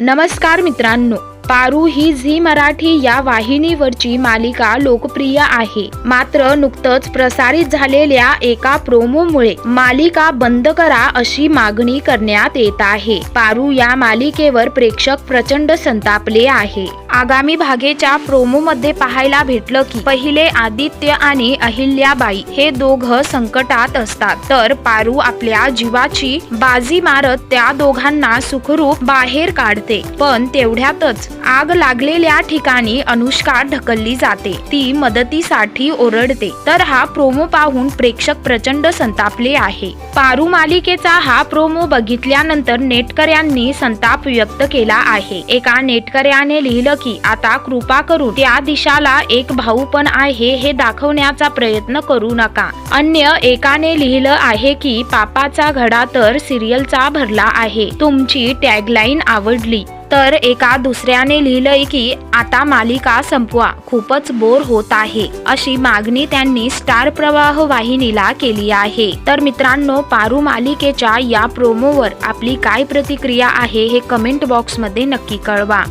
नमस्कार मित्रांनो पारू ही झी मराठी या वाहिनीवरची मालिका लोकप्रिय आहे. मात्र नुकतंच प्रसारित झालेल्या एका प्रोमोमुळे मालिका बंद करा अशी मागणी करण्यात येत आहे. पारू या मालिकेवर प्रेक्षक प्रचंड संतापले आहे. आगामी भागेच्या प्रोमोमध्ये पाहायला भेटलं की पहिले आदित्य आणि अहिल्याबाई हे दोघं संकटात असतात. तर पारू आपल्या जीवाची बाजी मारत त्या दोघांना सुखरूप बाहेर काढते. पण तेवढ्यातच आग लागलेल्या ठिकाणी अनुष्का ढकलली जाते. ती मदतीसाठी ओरडते. तर हा प्रोमो पाहून प्रेक्षक प्रचंड संतापले आहे. पारू मालिकेचा हा प्रोमो बघितल्यानंतर नेटकऱ्यांनी संताप व्यक्त केला आहे. एका नेटकऱ्याने लिहिलं की आता कृपा करून त्या दिशाला एक भाऊ पण आहे हे दाखवण्याचा प्रयत्न करू नका. अन्य एकाने लिहिलं आहे की पापाचा घडा तर सिरियलचा भरला आहे. तुमची टॅगलाईन आवडली. तर एका दुसऱ्याने लिहिलंय की आता मालिका संपवा. खूपच बोर होत आहे. अशी मागणी त्यांनी स्टार प्रवाह वाहिनीला केली आहे. तर मित्रांनो पारू मालिकेच्या या प्रोमोवर आपली काय प्रतिक्रिया आहे हे कमेंट बॉक्समध्ये नक्की कळवा.